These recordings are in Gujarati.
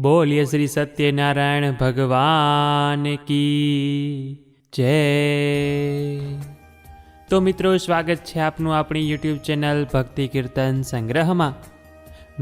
બોલીએ શ્રી સત્યનારાયણ ભગવાન કી જય. તો મિત્રો, સ્વાગત છે આપનું આપણી યુટ્યુબ ચેનલ ભક્તિ કીર્તન સંગ્રહમાં.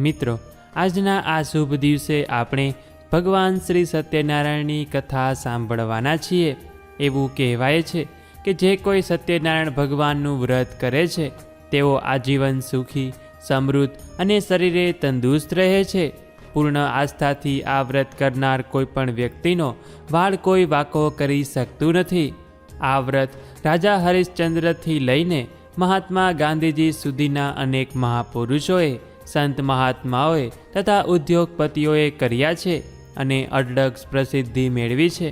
મિત્રો, આજના આ શુભ દિવસે આપણે ભગવાન શ્રી સત્યનારાયણની કથા સાંભળવાના છીએ. એવું કહેવાય છે કે જે કોઈ સત્યનારાયણ ભગવાનનું વ્રત કરે છે, તેઓ આજીવન સુખી, સમૃદ્ધ અને શરીરે તંદુરસ્ત રહે છે. પૂર્ણ આસ્થાથી આ વ્રત કરનાર કોઈપણ વ્યક્તિનો વાળ કોઈ વાકો કરી શકતું નથી. આ વ્રત રાજા હરિશ્ચંદ્રથી લઈને મહાત્મા ગાંધીજી સુધીના અનેક મહાપુરુષોએ, સંત મહાત્માઓએ તથા ઉદ્યોગપતિઓએ કર્યા છે અને અઢળક પ્રસિદ્ધિ મેળવી છે.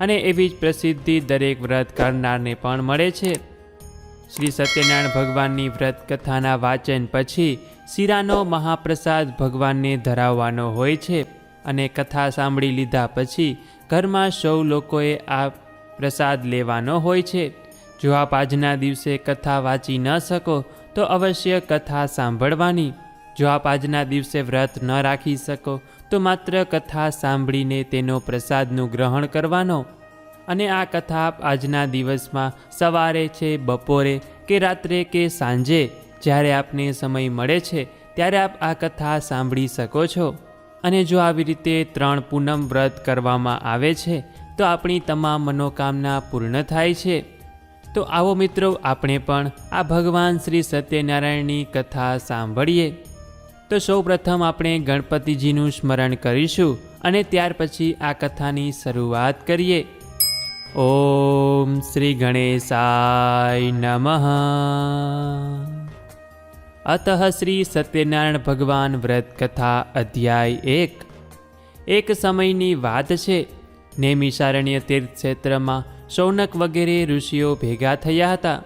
અને એવી જ પ્રસિદ્ધિ દરેક વ્રત કરનારને પણ મળે છે. શ્રી સત્યનારાયણ ભગવાનની વ્રત કથાના વાચન પછી શીરાનો મહાપ્રસાદ ભગવાનને ધરાવવાનો હોય છે અને કથા સાંભળી લીધા પછી ઘરમાં સૌ લોકોએ આ પ્રસાદ લેવાનો હોય છે. જો આપ આજના દિવસે કથા વાંચી ન શકો, તો અવશ્ય કથા સાંભળવાની. જો આપ આજના દિવસે વ્રત ન રાખી શકો, તો માત્ર કથા સાંભળીને તેનો પ્રસાદનું ગ્રહણ કરવાનો. અને આ કથા આજના દિવસમાં સવારે છે, બપોરે કે રાત્રે કે સાંજે જ્યારે આપને સમય મળે છે, ત્યારે આપ આ કથા સાંભળી શકો છો. અને જો આવી રીતે ત્રણ પૂનમ વ્રત કરવામાં આવે છે, તો આપણી તમામ મનોકામના પૂર્ણ થાય છે. તો આવો મિત્રો, આપણે પણ આ ભગવાન શ્રી સત્યનારાયણની કથા સાંભળીએ. તો સૌ પ્રથમ આપણે ગણપતિજીનું સ્મરણ કરીશું અને ત્યાર પછી આ કથાની શરૂઆત કરીએ. ઓમ શ્રી ગણેશાય નમઃ. અતઃ શ્રી સત્યનારાયણ ભગવાન વ્રત કથા અધ્યાય એક. એક સમયની વાત છે. નેમિષારણ્ય તીર્થ ક્ષેત્રમાં શૌનક વગેરે ઋષિઓ ભેગા થયા હતા.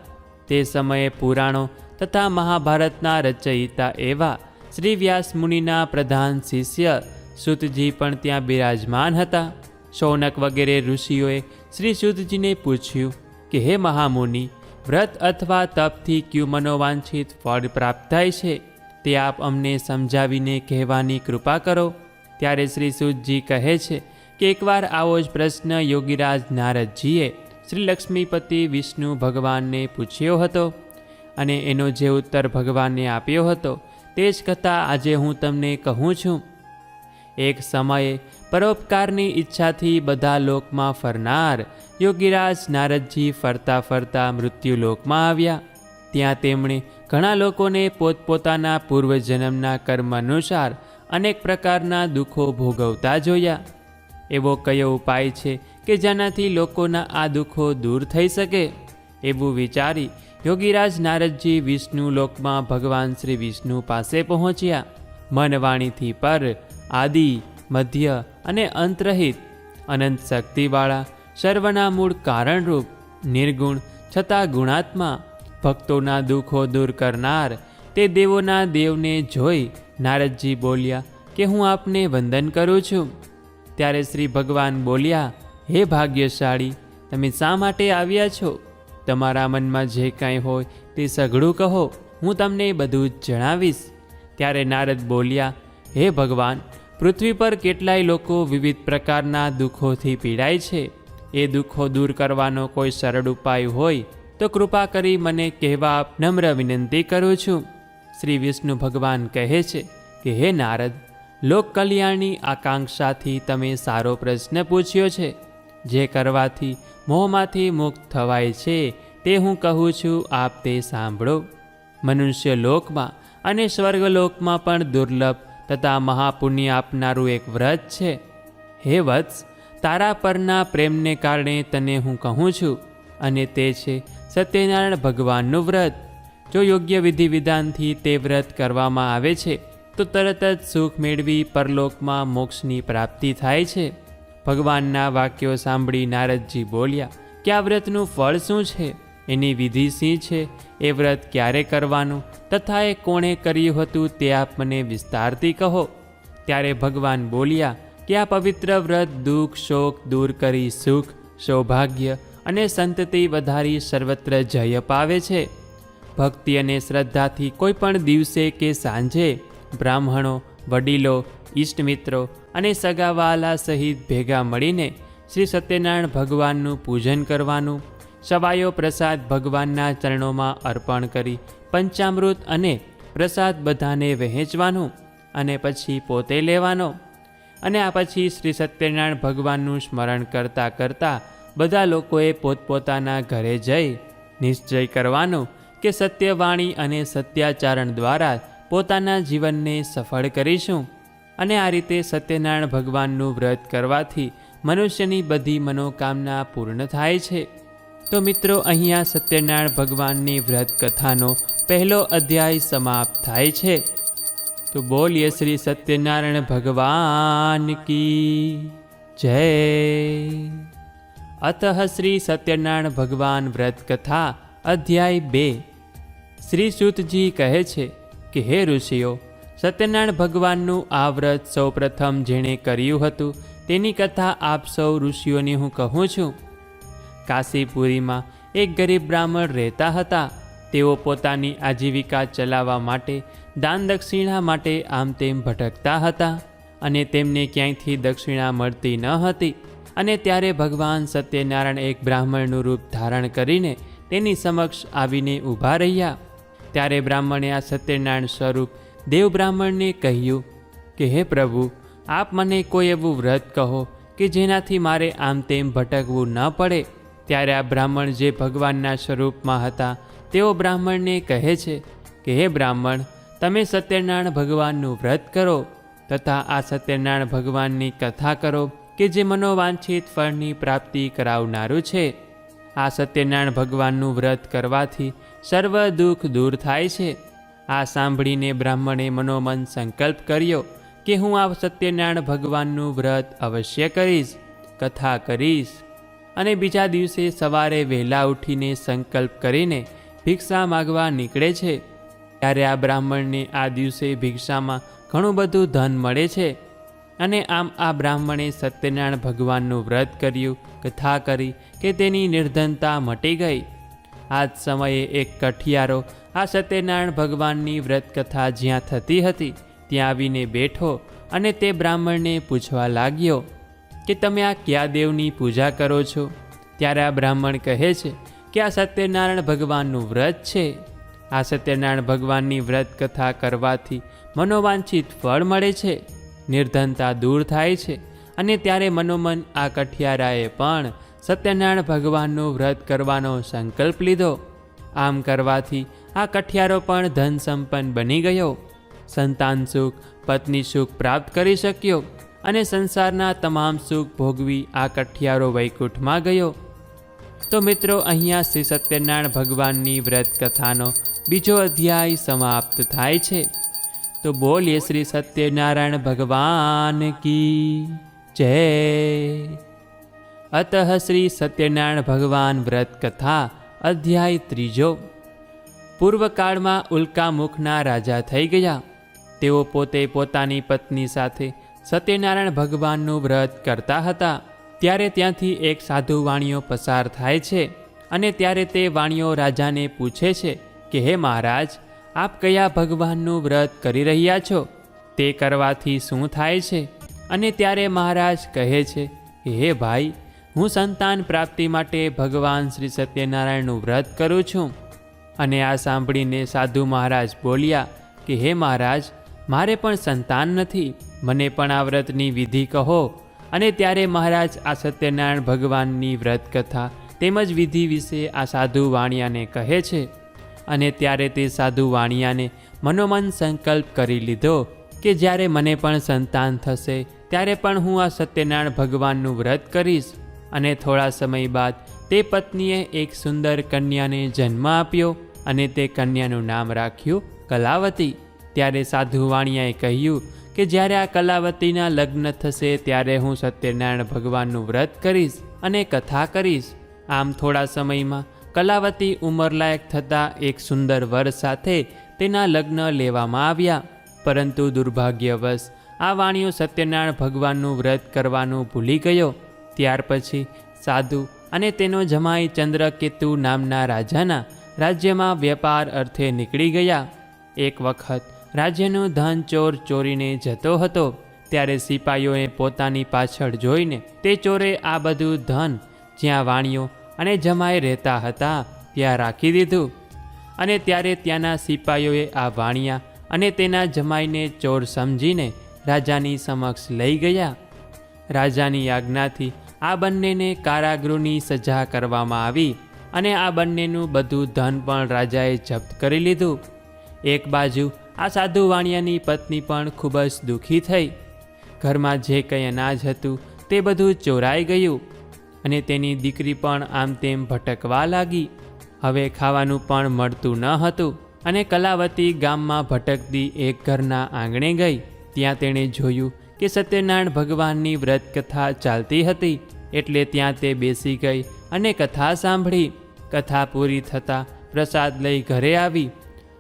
તે સમયે પુરાણો તથા મહાભારતના રચયિતા એવા શ્રી વ્યાસ મુનિના પ્રધાન શિષ્ય સુતજી પણ ત્યાં બિરાજમાન હતા. શૌનક વગેરે ઋષિઓએ શ્રી શુદ્ધજીને પૂછ્યું કે, હે મહામુનિ, વ્રત અથવા તપથી ક્યુ મનોવાંછિત ફળ પ્રાપ્ત થાય છે? તે આપ અમને સમજાવીને કહેવાની કૃપા કરો. ત્યારે શ્રી સુદજી કહે છે કે, એકવાર આવો જ પ્રશ્ન યોગીરાજ નારદજીએ શ્રી લક્ષ્મીપતિ વિષ્ણુ ભગવાનને પૂછ્યો હતો અને એનો જે ઉત્તર ભગવાનને આપ્યો હતો, તે જ કથા આજે હું તમને કહું છું. એક સમયે પરોપકારની ઈચ્છાથી બધા લોકમાં ફરનાર યોગીરાજ નારદજી ફરતા ફરતા મૃત્યુલોકમાં આવ્યા. ત્યાં તેમણે ઘણા લોકોને પોતપોતાના પૂર્વજન્મના કર્મ અનુસાર અનેક પ્રકારના દુઃખો ભોગવતા જોયા. એવો કયો ઉપાય છે કે જેનાથી લોકોના આ દુઃખો દૂર થઈ શકે? એવું વિચારી યોગીરાજ નારદજી વિષ્ણુ લોકમાં ભગવાન શ્રી વિષ્ણુ પાસે પહોંચ્યા. મનવાણીથી પર આદિ, મધ્ય અને અંતરહિત. અનંત શક્તિવાળા, સર્વના મૂળ કારણરૂપ, નિર્ગુણ, છતાં ગુણાત્મા. ભક્તોના દુઃખો દૂર કરનાર, તે દેવોના દેવને જોઈ નારદજી બોલ્યા કે હું આપને વંદન કરું છું. ત્યારે શ્રી ભગવાન બોલ્યા, હે ભાગ્યશાળી, તમે શા માટે આવ્યા છો? તમારા મનમાં જે કાંઈ હોય તે સઘળું કહો, હું તમને બધું જણાવીશ. ત્યારે નારદ બોલ્યા હે ભગવાન, પૃથ્વી પર કેટલાય લોકો વિવિધ પ્રકારના દુઃખોથી પીડાય છે. એ દુઃખો દૂર કરવાનો કોઈ સરળ ઉપાય હોય તો કૃપા કરી મને કહેવા નમ્ર વિનંતી કરું છું. શ્રી વિષ્ણુ ભગવાન કહે છે કે, હે નારદ, લોક કલ્યાણની આકાંક્ષાથી તમે સારો પ્રશ્ન પૂછ્યો છે. જે કરવાથી મોહમાંથી મુક્ત થવાય છે તે હું કહું છું, આપ તે સાંભળો. મનુષ્ય લોકમાં અને સ્વર્ગલોકમાં પણ દુર્લભ તથા મહાપુણ્ય આપનારું એક વ્રત છે. હે વત્સ, તારા પરના પ્રેમને કારણે તને હું કહું છું, અને તે છે સત્યનારાયણ ભગવાનનું વ્રત. જો યોગ્ય વિધિ વિધાનથી તે વ્રત કરવામાં આવે છે, તો તરત જ સુખ મેળવી પરલોકમાં મોક્ષની પ્રાપ્તિ થાય છે. ભગવાનના વાક્યો સાંભળી નારદજી બોલ્યા, કે આ વ્રતનું ફળ શું છે? એની વિધિ શી છે? એ વ્રત ક્યારે કરવાનું? તથા એ કોણે કર્યું હતું તે આપ મને વિસ્તારથી કહો. ત્યારે ભગવાન બોલ્યા, કે આ પવિત્ર વ્રત દુઃખ, શોક દૂર કરી સુખ, સૌભાગ્ય અને સંતતિ વધારી સર્વત્ર જય પાવે છે. ભક્તિ અને શ્રદ્ધાથી કોઈ પણ દિવસે કે સાંજે બ્રાહ્મણો, વડીલો, ઈષ્ટમિત્રો અને સગાવાલા સહિત ભેગા મળીને શ્રી સત્યનારાયણ ભગવાનનું પૂજન કરવાનું સવાયો પ્રસાદ ભગવાનના ચરણોમાં અર્પણ કરી પંચામૃત અને પ્રસાદ બધાને વહેંચવાનું અને પછી પોતે લેવાનો. અને આ પછી શ્રી સત્યનારાયણ ભગવાનનું સ્મરણ કરતાં કરતાં બધા લોકોએ પોતપોતાના ઘરે જઈ નિશ્ચય કરવાનો કે સત્યવાણી અને સત્યાચારણ દ્વારા પોતાના જીવનને સફળ કરીશું. અને આ રીતે સત્યનારાયણ ભગવાનનું વ્રત કરવાથી મનુષ્યની બધી મનોકામના પૂર્ણ થાય છે. તો મિત્રો, અહીંયા સત્યનારાયણ ભગવાનની વ્રત કથાનો પહેલો અધ્યાય સમાપ્ત થાય છે. તો બોલીએ શ્રી સત્યનારાયણ ભગવાન કી જય. અતઃ શ્રી સત્યનારાયણ ભગવાન વ્રત કથા અધ્યાય બે. શ્રી સુતજી કહે છે કે, હે ઋષિઓ, સત્યનારાયણ ભગવાનનું આ વ્રત સૌપ્રથમ જેણે કર્યું હતું, તેની કથા આપ સૌ ઋષિઓની હું કહું છું. કાશીપુરીમાં એક ગરીબ બ્રાહ્મણ રહેતા હતા. તેઓ પોતાની આજીવિકા ચલાવવા માટે, દાન દક્ષિણા માટે આમ તેમ ભટકતા હતા અને તેમને ક્યાંયથી દક્ષિણા મળતી ન હતી. અને ત્યારે ભગવાન સત્યનારાયણ એક બ્રાહ્મણનું રૂપ ધારણ કરીને તેની સમક્ષ આવીને ઊભા રહ્યા. ત્યારે બ્રાહ્મણે આ સત્યનારાયણ સ્વરૂપ દેવ બ્રાહ્મણને કહ્યું, કે હે પ્રભુ, આપ મને કોઈ એવું વ્રત કહો કે જેનાથી મારે આમ તેમ ભટકવું ન પડે. ત્યારે આ બ્રાહ્મણ જે ભગવાનના સ્વરૂપમાં હતા, તેઓ બ્રાહ્મણને કહે છે કે, હે બ્રાહ્મણ, તમે સત્યનારાયણ ભગવાનનું વ્રત કરો તથા આ સત્યનારાયણ ભગવાનની કથા કરો કે જે મનોવાંછિત ફળની પ્રાપ્તિ કરાવનારું છે. આ સત્યનારાયણ ભગવાનનું વ્રત કરવાથી સર્વ દુઃખ દૂર થાય છે. આ સાંભળીને બ્રાહ્મણે મનોમન સંકલ્પ કર્યો કે, હું આ સત્યનારાયણ ભગવાનનું વ્રત અવશ્ય કરીશ, કથા કરીશ અને બીજા દિવસે સવારે વહેલા ઉઠીને સંકલ્પ કરીને ભિક્ષા માગવા નીકળે છે. ત્યારે આ બ્રાહ્મણને આ દિવસે ભિક્ષામાં ઘણું બધું ધન મળે છે. અને આમ આ બ્રાહ્મણે સત્યનારાયણ ભગવાનનું વ્રત કર્યું, કથા કરી કે તેની નિર્ધનતા મટી ગઈ. આ જ સમયે એક કઠિયારો આ સત્યનારાયણ ભગવાનની વ્રત કથા જ્યાં થતી હતી, ત્યાં આવીને બેઠો અને તે બ્રાહ્મણને પૂછવા લાગ્યો કે તમે આ કયા દેવની પૂજા કરો છો? ત્યારે આ બ્રાહ્મણ કહે છે કે આ સત્યનારાયણ ભગવાનનું વ્રત છે. આ સત્યનારાયણ ભગવાનની વ્રત કથા કરવાથી મનોવાંછિત ફળ મળે છે, નિર્ધનતા દૂર થાય છે અને ત્યારે મનોમન આ કઠિયારાએ પણ સત્યનારાયણ ભગવાનનું વ્રત કરવાનો સંકલ્પ લીધો. આમ કરવાથી આ કઠિયારો પણ ધન સંપન્ન બની ગયો. સંતાન સુખ, પત્ની સુખ પ્રાપ્ત કરી શક્યો. અને સંસારના તમામ સુખ ભોગવી આ કઠિયારો વૈકુંઠમાં ગયો. તો મિત્રો, અહીંયા શ્રી સત્યનારાયણ ભગવાનની વ્રત કથાનો બીજો અધ્યાય સમાપ્ત થાય છે. તો બોલીએ શ્રી સત્યનારાયણ ભગવાન કી જય. અતઃ શ્રી સત્યનારાયણ ભગવાન વ્રત કથા અધ્યાય ત્રીજો. પૂર્વકાળમાં ઉલ્કામુખના રાજા થઈ ગયા. તેઓ પોતે પોતાની પત્ની સાથે સત્યનારાયણ ભગવાનનું વ્રત કરતા હતા. ત્યારે ત્યાંથી એક સાધુ વાણીઓ પસાર થાય છે અને ત્યારે તે વાણીઓ રાજાને પૂછે છે કે, હે મહારાજ, આપ કયા ભગવાનનું વ્રત કરી રહ્યા છો? તે કરવાથી શું થાય છે? અને ત્યારે મહારાજ કહે છે કે, હે ભાઈ, હું સંતાન પ્રાપ્તિ માટે ભગવાન શ્રી સત્યનારાયણનું વ્રત કરું છું. અને આ સાંભળીને સાધુ મહારાજ બોલ્યા કે, હે મહારાજ મારે પણ સંતાન નથી, મને પણ આ વ્રતની વિધિ કહો. અને ત્યારે મહારાજ આ સત્યનારાયણ ભગવાનની વ્રત કથા તેમજ વિધિ વિશે આ સાધુ વાણિયાને કહે છે. અને ત્યારે તે સાધુ વાણિયાને મનોમન સંકલ્પ કરી લીધો કે જ્યારે મને પણ સંતાન થશે, ત્યારે પણ હું આ સત્યનારાયણ ભગવાનનું વ્રત કરીશ. અને થોડા સમય બાદ તે પત્નીએ એક સુંદર કન્યાને જન્મ આપ્યો અને તે કન્યાનું નામ રાખ્યું કલાવતી. ત્યારે સાધુ વાણિયાએ કહ્યું કે જ્યારે આ કલાવતીના લગ્ન થશે ત્યારે હું સત્યનારાયણ ભગવાનનું વ્રત કરીશ અને કથા કરીશ. આમ થોડા સમયમાં કલાવતી ઉંમરલાયક થતાં એક સુંદર વર સાથે તેના લગ્ન લેવામાં આવ્યા. પરંતુ દુર્ભાગ્યવશ આ વાણીઓ સત્યનારાયણ ભગવાનનું વ્રત કરવાનું ભૂલી ગયો. ત્યાર પછી સાધુ અને તેનો જમાઈ ચંદ્રકેતુ નામના રાજાના રાજ્યમાં વેપાર અર્થે નીકળી ગયા. એક વખત રાજ્યનું ધન ચોર ચોરીને જતો હતો, ત્યારે સિપાઈઓએ પોતાની પાછળ જોઈને તે ચોરે આ બધું ધન જ્યાં વાણીઓ અને જમાઈ રહેતા હતા ત્યાં રાખી દીધું. અને ત્યારે ત્યાંના સિપાઈઓએ આ વાણિયા અને તેના જમાઈને ચોર સમજીને રાજાની સમક્ષ લઈ ગયા. રાજાની આજ્ઞાથી આ બંનેને કારાગૃહની સજા કરવામાં આવી અને આ બંનેનું બધું ધન પણ રાજાએ જપ્ત કરી લીધું. એક બાજુ આ સાધુ વાણિયાની પત્ની પણ ખૂબ જ દુઃખી થઈ. ઘરમાં જે કંઈ અનાજ હતું તે બધું ચોરાઈ ગયું અને તેની દીકરી પણ આમ તેમ ભટકવા લાગી. હવે ખાવાનું પણ મળતું ન હતું અને કલાવતી ગામમાં ભટકતી એક ઘરના આંગણે ગઈ. ત્યાં તેણે જોયું કે સત્યનારાયણ ભગવાનની વ્રત કથા ચાલતી હતી એટલે ત્યાં તે બેસી ગઈ અને કથા સાંભળી. કથા પૂરી થતાં પ્રસાદ લઈ ઘરે આવી.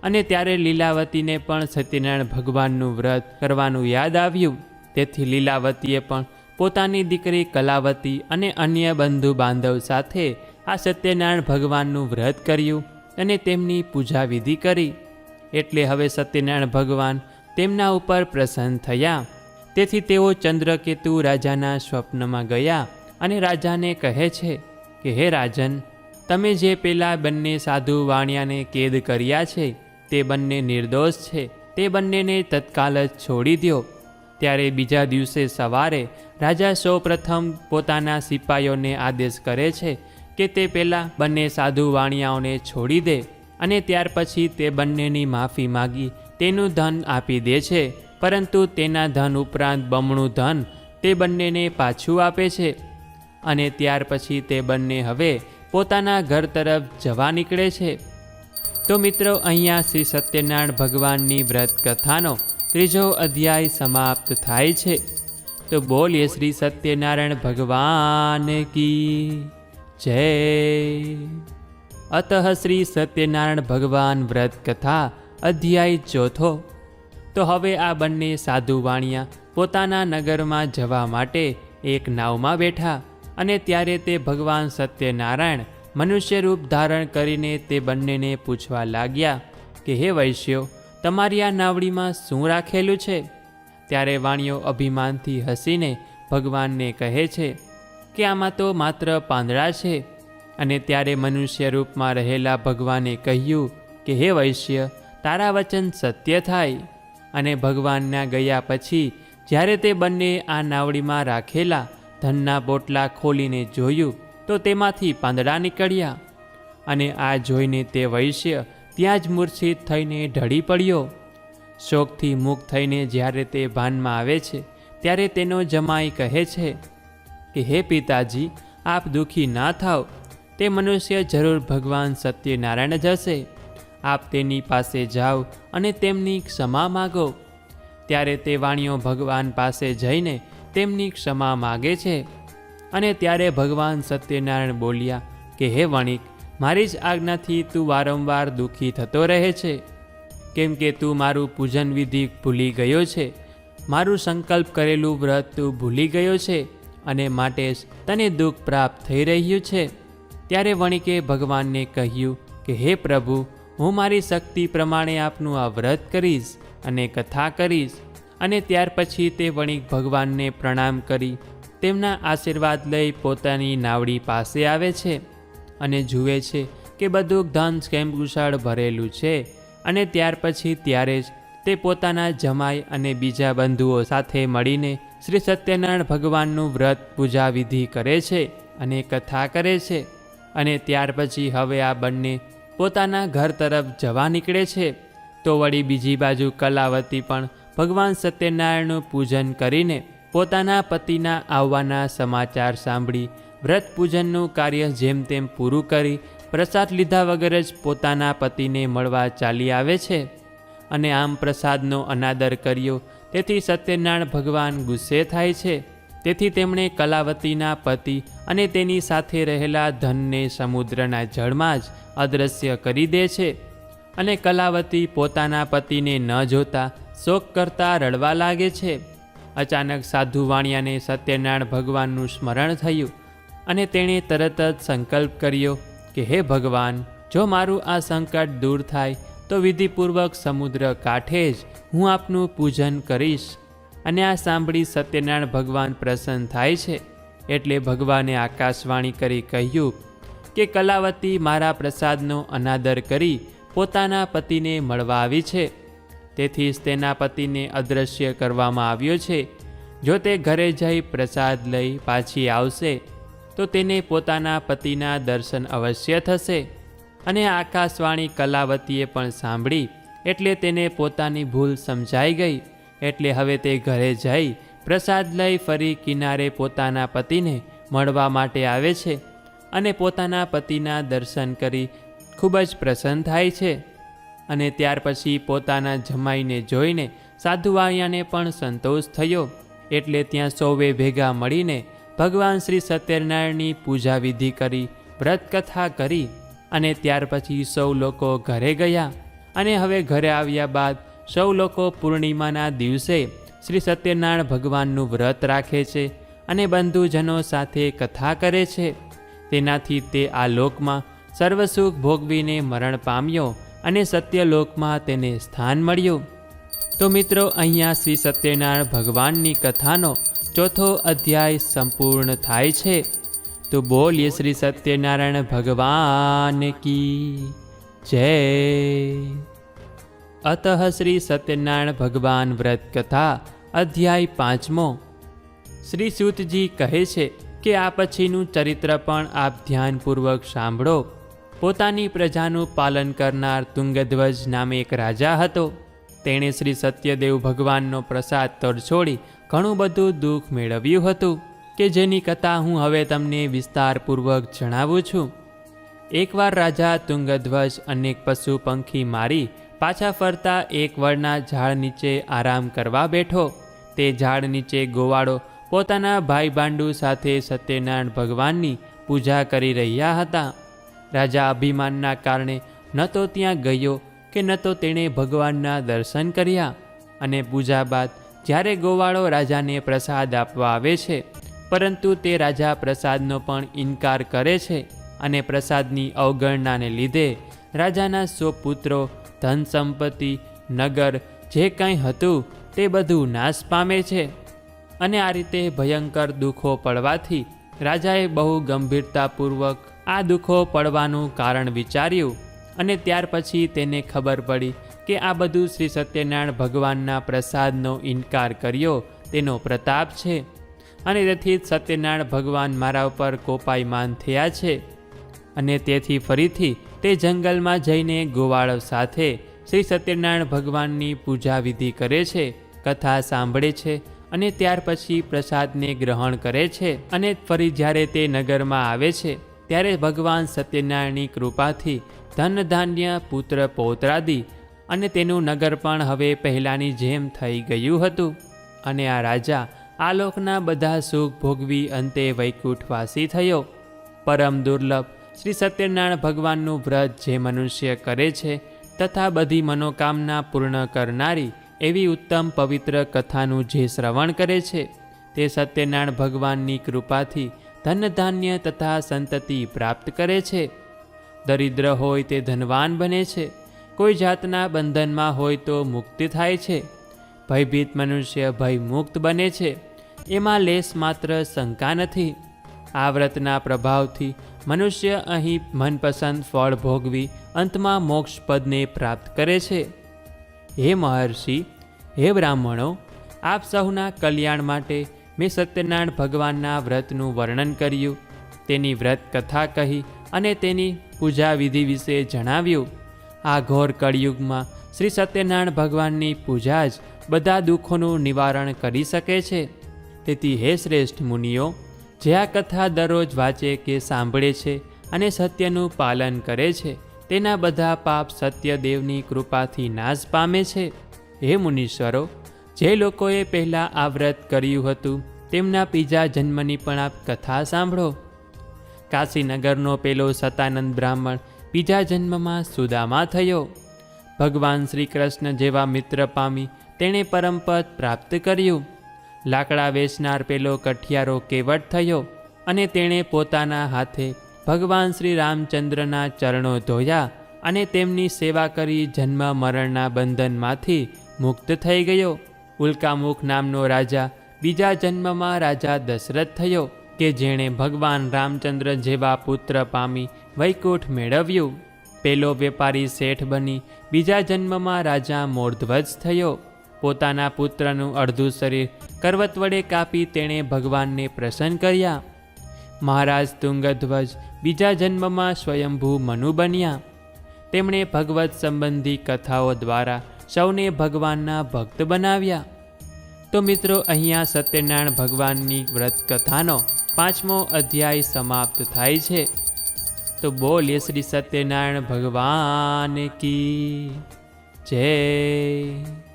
અને ત્યારે લીલાવતીને પણ સત્યનારાયણ ભગવાનનું વ્રત કરવાનું યાદ આવ્યું. તેથી લીલાવતીએ પણ પોતાની દીકરી કલાવતી અને અન્ય બંધુ બાંધવ સાથે આ સત્યનારાયણ ભગવાનનું વ્રત કર્યું અને તેમની પૂજા વિધિ કરી. એટલે હવે સત્યનારાયણ ભગવાન તેમના ઉપર પ્રસન્ન થયા. તેથી તેઓ ચંદ્રકેતુ રાજાના સ્વપ્નમાં ગયા અને રાજાને કહે છે કે, હે રાજન, તમે જે પેલા બંને સાધુ વાણિયાને કેદ કર્યા છે તે બંને નિર્દોષ છે. તે બંનેને તત્કાલ જ છોડી દો ત્યારે બીજા દિવસે સવારે રાજા સૌપ્રથમ પોતાના સિપાઈઓને આદેશ કરે છે કે તે પહેલાં બંને સાધુ વાણિયાઓને છોડી દે અને ત્યાર પછી તે બંનેની માફી માગી, તેનું ધન આપી દે છે. પરંતુ તેના ધન ઉપરાંત બમણું ધન તે બંનેને પાછું આપે છે. અને ત્યાર પછી તે બંને હવે પોતાના ઘર તરફ જવા નીકળે છે. તો મિત્રો, અહીંયા શ્રી સત્યનારાયણ ભગવાનની વ્રત કથાનો ત્રીજો અધ્યાય સમાપ્ત થાય છે. તો બોલીએ શ્રી સત્યનારાયણ ભગવાન કી જય. અતઃ શ્રી સત્યનારાયણ ભગવાન વ્રત કથા અધ્યાય ચોથો. તો હવે આ બંને સાધુ વાણિયા પોતાના નગરમાં જવા માટે એક નાવમાં બેઠા અને ત્યારે તે ભગવાન સત્યનારાયણ મનુષ્ય રૂપ ધારણ કરીને તે બંનેને પૂછવા લાગ્યા કે, હે વૈશ્યો, તમારી આ નાવડીમાં શું રાખેલું છે? ત્યારે વાણીઓ અભિમાનથી હસીને ભગવાનને કહે છે કે, આમાં તો માત્ર પાંદડા છે. અને ત્યારે મનુષ્ય રૂપમાં રહેલા ભગવાને કહ્યું કે, હે વૈશ્ય, તારા વચન સત્ય થાય. અને ભગવાનના ગયા પછી, જ્યારે તે બંને આ નાવડીમાં રાખેલા ધનના બોટલા ખોલીને જોયું તો તેમાંથી પાંદડા નીકળ્યા અને આ જોઈને તે વૈશ્ય ત્યાં જ મૂર્છિત થઈને ઢળી પડ્યો. શોકથી મુક્ત થઈને જ્યારે તે ભાનમાં આવે છે, ત્યારે તેનો જમાઈ કહે છે કે, હે પિતાજી, આપ દુઃખી ના થાવ. તે મનુષ્ય જરૂર ભગવાન સત્યનારાયણ જ હશે. આપ તેની પાસે જાઓ અને તેમની ક્ષમા માગો. ત્યારે તે વાણીઓ ભગવાન પાસે જઈને તેમની ક્ષમા માગે છે. અને ત્યારે ભગવાન સત્યનારાયણ બોલ્યા કે, હે વણિક, મારી જ આજ્ઞાથી તું વારંવાર દુઃખી થતો રહે છે. કેમ કે તું મારું પૂજન વિધિ ભૂલી ગયો છે. મારું સંકલ્પ કરેલું વ્રત તું ભૂલી ગયો છે અને માટે જ તને દુઃખ પ્રાપ્ત થઈ રહ્યું છે. ત્યારે વણિકે ભગવાનને કહ્યું કે, હે પ્રભુ, હું મારી શક્તિ પ્રમાણે આપનું આ વ્રત કરીશ અને કથા કરીશ. અને ત્યાર પછી તે વણિક ભગવાનને પ્રણામ કરી તેમના આશીર્વાદ લઈ પોતાની નાવડી પાસે આવે છે અને જુએ છે કે બધું ધન કેમ્પુશાળ ભરેલું છે અને ત્યાર પછી ત્યારે જ તે પોતાના જમાઈ અને બીજા બંધુઓ સાથે મળીને શ્રી સત્યનારાયણ ભગવાનનું વ્રત પૂજા વિધિ કરે છે અને કથા કરે છે અને ત્યાર પછી હવે આ બંને પોતાના ઘર તરફ જવા નીકળે છે. તો વળી બીજી બાજુ કલાવતી પણ ભગવાન સત્યનારાયણનું પૂજન કરીને પોતાના પતિના આવવાના સમાચાર સાંભળી વ્રત પૂજનનું કાર્ય જેમ તેમ પૂરું કરી પ્રસાદ લીધા વગર જ પોતાના પતિને મળવા ચાલી આવે છે. અને આમ પ્રસાદનો અનાદર કર્યો, તેથી સત્યનારાયણ ભગવાન ગુસ્સે થાય છે. તેથી તેમણે કલાવતીના પતિ અને તેની સાથે રહેલા ધનને સમુદ્રના જળમાં જ અદૃશ્ય કરી દે છે. અને કલાવતી પોતાના પતિને ન જોતા શોક કરતા રડવા લાગે છે. અચાનક સાધુ વાણિયાને સત્યનારાયણ ભગવાનનું સ્મરણ થયું અને તેણે તરત જ સંકલ્પ કર્યો કે, હે ભગવાન, જો મારું આ સંકટ દૂર થાય, તો વિધિપૂર્વક સમુદ્ર કાંઠે જ હું આપનું પૂજન કરીશ. અને આ સાંભળી સત્યનારાયણ ભગવાન પ્રસન્ન થાય છે. એટલે ભગવાને આકાશવાણી કરી કહ્યું કે, કલાવતી મારા પ્રસાદનો અનાદર કરી પોતાના પતિને મળવા આવી છે. તેથી જ તેના પતિને અદૃશ્ય કરવામાં આવ્યો છે. જો તે ઘરે જઈ પ્રસાદ લઈ પાછી આવશે, તો તેને પોતાના પતિના દર્શન અવશ્ય થશે. અને આકાશવાણી કલાવતીએ પણ સાંભળી, એટલે તેને પોતાની ભૂલ સમજાઈ ગઈ, એટલે હવે તે ઘરે જઈ પ્રસાદ લઈ ફરી કિનારે પોતાના પતિને મળવા માટે આવે છે. અને પોતાના પતિના દર્શન કરી ખૂબ જ પ્રસન્ન થાય છે. અને ત્યાર પછી પોતાના જમાઈને જોઈને સાધુવાણિયાને પણ સંતોષ થયો. એટલે ત્યાં સૌએ ભેગા મળીને ભગવાન શ્રી સત્યનારાયણની પૂજા વિધિ કરી, વ્રતકથા કરી અને ત્યાર પછી સૌ લોકો ઘરે ગયા અને હવે ઘરે આવ્યા બાદ સૌ લોકો પૂર્ણિમાના દિવસે શ્રી સત્યનારાયણ ભગવાનનું વ્રત રાખે છે અને બંધુજનો સાથે કથા કરે છે. તેનાથી તે આ લોકમાં સર્વસુખ ભોગવીને મરણ પામ્યો અને સત્યલોકમાં તેને સ્થાન મળ્યું. તો મિત્રો, અહીંયા શ્રી સત્યનારાયણ ભગવાનની કથાનો ચોથો અધ્યાય સંપૂર્ણ થાય છે. તો બોલીએ શ્રી સત્યનારાયણ ભગવાન કી જય. અતઃ શ્રી સત્યનારાયણ ભગવાન વ્રત કથા અધ્યાય પાંચમો. શ્રી સૂતજી કહે છે કે આ પછીનું ચરિત્ર પણ આપ ધ્યાનપૂર્વક સાંભળો. પોતાની પ્રજાનું પાલન કરનાર તુંગધ્વજ નામે એક રાજા હતો. તેણે શ્રી સત્યદેવ ભગવાનનો પ્રસાદ તરછોડી ઘણું બધું દુઃખ મેળવ્યું હતું કે જેની કથા હું હવે તમને વિસ્તારપૂર્વક જણાવું છું. એકવાર રાજા તુંગધ્વજ અનેક પશુ પંખી મારી પાછા ફરતા એક વડના ઝાડ નીચે આરામ કરવા બેઠો. તે ઝાડ નીચે ગોવાળો પોતાના ભાઈ ભાંડુ સાથે સત્યનારાયણ ભગવાનની પૂજા કરી રહ્યા હતા. રાજા અભિમાનના કારણે ન તો ત્યાં ગયો કે ન તો તેણે ભગવાનના દર્શન કર્યા અને પૂજા બાદ જ્યારે ગોવાળો રાજાને પ્રસાદ આપવા આવે છે, પરંતુ તે રાજા પ્રસાદનો પણ ઇનકાર કરે છે અને પ્રસાદની અવગણનાને લીધે રાજાના સો પુત્રો ધન સંપત્તિ નગર, જે કંઈ હતું તે બધું નાશ પામે છે અને આ રીતે ભયંકર દુઃખો પડવાથી રાજાએ બહુ ગંભીરતાપૂર્વક આ દુઃખો પડવાનું કારણ વિચાર્યું અને ત્યાર પછી તેને ખબર પડી કે આ બધું શ્રી સત્યનારાયણ ભગવાનના પ્રસાદનો ઇનકાર કર્યો, તેનો પ્રતાપ છે. અને તેથી સત્યનારાયણ ભગવાન મારા ઉપર કોપાયમાન થયા છે. અને તેથી ફરીથી તે જંગલમાં જઈને ગોવાળો સાથે શ્રી સત્યનારાયણ ભગવાનની પૂજા વિધિ કરે છે, કથા સાંભળે છે અને ત્યાર પછી પ્રસાદને ગ્રહણ કરે છે અને ફરી જ્યારે તે નગરમાં આવે છે ત્યારે ભગવાન સત્યનારાયણની કૃપાથી ધન ધાન્ય પુત્ર પૌત્રાદિ અને તેનું નગર પણ હવે પહેલાંની જેમ થઈ ગયું હતું. અને આ રાજા આલોકના બધા સુખ ભોગવી અંતે વૈકુંઠવાસી થયો. પરમ દુર્લભ શ્રી સત્યનારાયણ ભગવાનનું વ્રત જે મનુષ્ય કરે છે તથા બધી મનોકામના પૂર્ણ કરનારી એવી ઉત્તમ પવિત્ર કથાનું જે શ્રવણ કરે છે તે સત્યનારાયણ ભગવાનની કૃપાથી ધન ધાન્ય તથા સંતતિ પ્રાપ્ત કરે છે. દરિદ્ર હોય તે ધનવાન બને છે. કોઈ જાતના બંધનમાં હોય તો મુક્તિ થાય છે. ભયભીત મનુષ્ય ભયમુક્ત બને છે. એમાં લેશ માત્ર શંકા નથી. આ વ્રતના પ્રભાવથી મનુષ્ય અહીં મનપસંદ ફળ ભોગવી અંતમાં મોક્ષ પદને પ્રાપ્ત કરે છે. હે મહર્ષિ, હે બ્રાહ્મણો, આપ સૌના કલ્યાણ માટે મેં સત્યનારાયણ ભગવાનના વ્રતનું વર્ણન કર્યું. તેની વ્રત કથા કહી અને તેની પૂજા વિધિ વિશે જણાવ્યું. આ ઘોર કળિયુગમાં શ્રી સત્યનારાયણ ભગવાનની પૂજા જ બધા દુઃખોનું નિવારણ કરી શકે છે. તેથી હે શ્રેષ્ઠ મુનિઓ, જે આ કથા દરરોજ વાંચે કે સાંભળે છે અને સત્યનું પાલન કરે છે, તેના બધા પાપ સત્યદેવની કૃપાથી નાશ પામે છે. હે મુનીશ્વરો જે લોકોએ પહેલાં આ વ્રત કર્યું હતું, તેમના બીજા જન્મની પણ આપ કથા સાંભળો. કાશીનગરનો પેલો સતાનંદ બ્રાહ્મણ બીજા જન્મમાં સુદામા થયો. ભગવાન શ્રી કૃષ્ણ જેવા મિત્ર પામી તેણે પરમપદ પ્રાપ્ત કર્યું. લાકડા વેચનાર પેલો કઠિયારો કેવટ થયો અને તેણે પોતાના હાથે ભગવાન શ્રી રામચંદ્રના ચરણો ધોયા અને તેમની સેવા કરી જન્મ મરણના બંધનમાંથી મુક્ત થઈ ગયો. ઉલ્કામુખ નામનો રાજા બીજા જન્મમાં રાજા દશરથ થયો કે જેણે ભગવાન રામચંદ્ર જેવા પુત્ર પામી વૈકુંઠ મેળવ્યું. પેલો વેપારી શેઠ બની બીજા જન્મમાં રાજા મોરધ્વજ થયો. પોતાના પુત્રનું અડધું શરીર કરવત વડે કાપી તેણે ભગવાનને પ્રસન્ન કર્યા. મહારાજ તુંગધ્વજ બીજા જન્મમાં સ્વયંભૂ મનુ બન્યા. તેમણે ભગવત સંબંધી કથાઓ દ્વારા સૌને ભગવાનના ભક્ત બનાવ્યા. તો મિત્રો, અહીંયા સત્યનારાયણ ભગવાનની વ્રત કથાનો પાંચમો અધ્યાય સમાપ્ત થાય છે. તો બોલીએ શ્રી સત્યનારાયણ ભગવાન કી જય.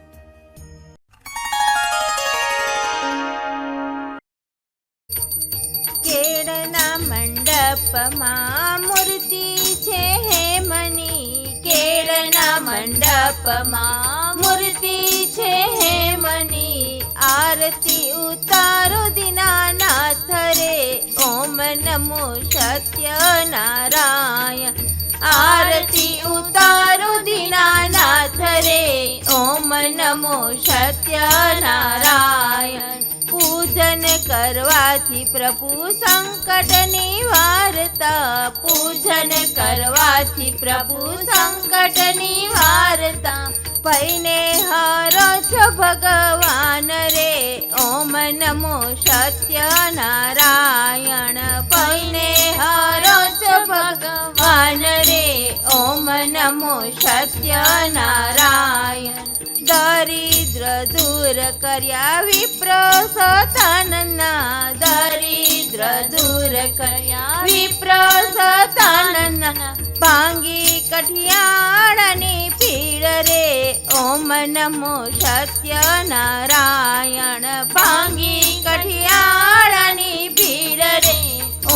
મંડપમાં મૂર્તિ છે હે મની આરતી ઉતારો દીનાનાથ રે ઓમ નમો સત્ય નારાયણ આરતી ઉતારો દીનાનાથ રે ઓમ નમો સત્ય નારાયણ પૂજન કરવાથી પ્રભુ સંકટ નિવારતા પૂજન કરવાથી પ્રભુ સંકટ નિવારતા પૈને હારો છો ભગવાન રે ઓમ નમો સત્ય નારાયણ પૈને હારો છો ભગવાન રે ઓમ નમો સત્ય નારાયણ દરિદ્ર દૂર કર્યા વિપ્ર સતાનના દરિદ્ર દૂર કર્યા વિપ્ર સતાનના ભાંગી કઠિયાળની પીડ રે ઓમ નમો સત્ય નારાયણ ભાંગી કઠિયાળની પીડ રે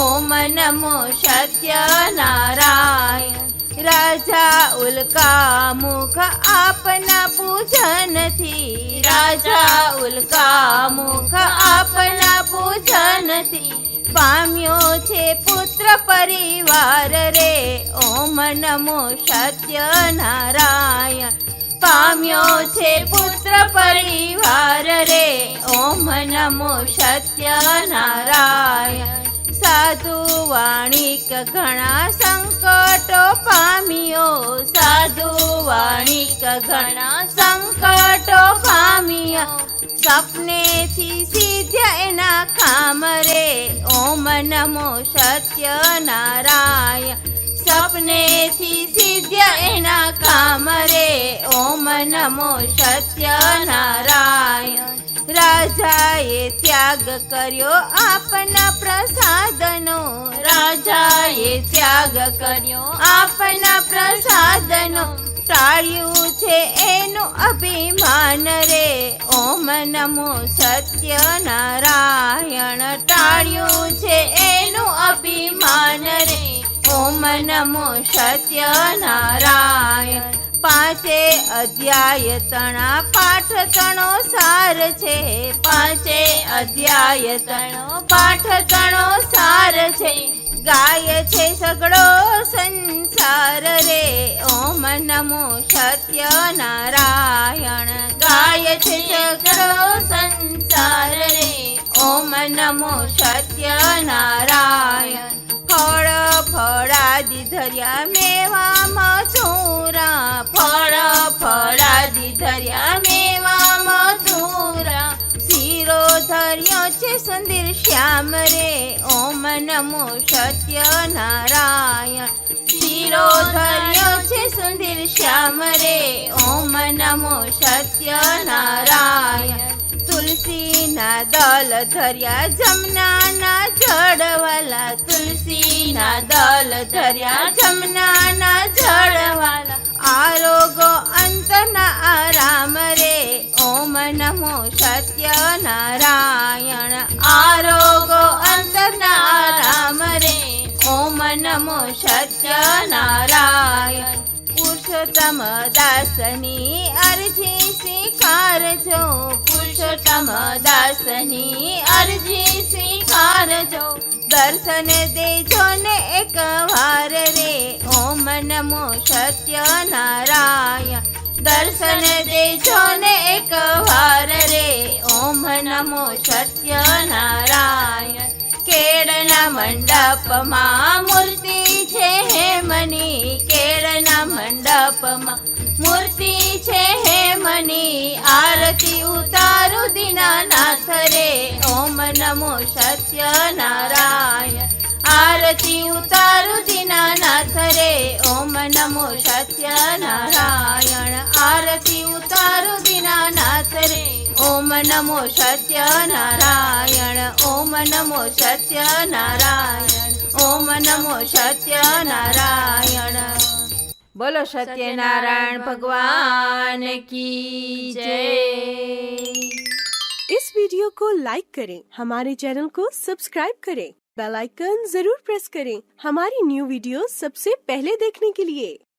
ઓમ નમો સત્ય નારાયણ રાજા ઉલ્કા મુખ આપના પૂજનથી રાજા ઉલ્કા મુખ આપના પૂજનથી પામ્યો છે પુત્ર પરિવાર રે. ઓમ નમો સત્ય નારાયણ પામ્યો છે પુત્ર પરિવાર રે. ઓમ નમો સત્ય નારાયણ સાધુ વાણિક ઘણા સંકટો પામ્યો. સાધુ વાણિક ઘણા સંકટો પામ્યા. સપનેથી સીધ્યા એના કામ રે ઓમ નમો સત્ય નારાયણ સપનેથી સીધ્યા એના કામ રે ઓમ નમો સત્ય નારાયણ રાજાએ ત્યાગ કર્યો આપના પ્રસાદનો. રાજાએ ત્યાગ કર્યો આપના પ્રસાદનો. ટાળ્યું છે એનું અભિમાન રે. ઓમ નમો સત્ય નારાયણ ટાળ્યું છે એનું અભિમાન રે. ઓમ નમો સત્ય નારાયણ પાંચે અધ્યાય તણા પાઠ તણો સાર છે પાંચે અધ્યાય તણો પાઠ તણો સાર છે ગાય છે સગડો સંસાર રે ઓમ નમો સત્ય નારાયણ ગાય છે સગડો સંસાર રે ઓમ નમો સત્ય નારાયણ ફળ ફળાદી ધર્યા મેવામાં ચોરા ફળ ફળાદી ધર્યા મેવામાં ચોરા શીરો ધર્યો છે સુંદર શ્યામ રે ઓમ નમો સત્ય નારાયણ શીરો ધર્યો છે સુંદર શ્યામ રે ઓમ નમો સત્ય નારાયણ તુલસીના દલ ધર્યા જમનાના જળવાલા તુલસીના દલ ધર્યા જમનાના જળવાલા આરોગો અંતના આરામ રે ઓમ નમો સત્ય નારાયણ આરોગો અંતના આરામ રે ઓમ નમો સત્ય નારાયણ પુરુષોત્તમ દાસની અરજી સ્વીકારજો પુરુષોત્તમ દાસની અરજી સ્વીકારજો દર્શન દેજો ને એક વાર રે, ઓમ નમો સત્ય નારાયણ. દર્શન દેજો ને એક વાર રે, ઓમ નમો સત્ય નારાયણ. કેળના મંડપમાં મૂર્તિ છે હેમની કેળના મંડપમાં મૂર્તિ છે હેમની આરતી ઉતારું દીનાનાથ રે ઓમ નમો સત્ય નારાયણ આરતી ઉતારું દીનાનાથ રે ઓમ નમો સત્ય નારાયણ આરતી ઉતારું દીનાનાથ રે ઓમ નમો સત્ય નારાયણ ઓમ નમો સત્ય નારાયણ ઓમ નમો સત્ય નારાયણ બોલો સત્યનારાયણ ભગવાન કી જય इस वीडियो को लाइक करें हमारे चैनल को सब्सक्राइब करें बेल आइकन जरूर प्रेस करें हमारी न्यू वीडियो सबसे पहले देखने के लिए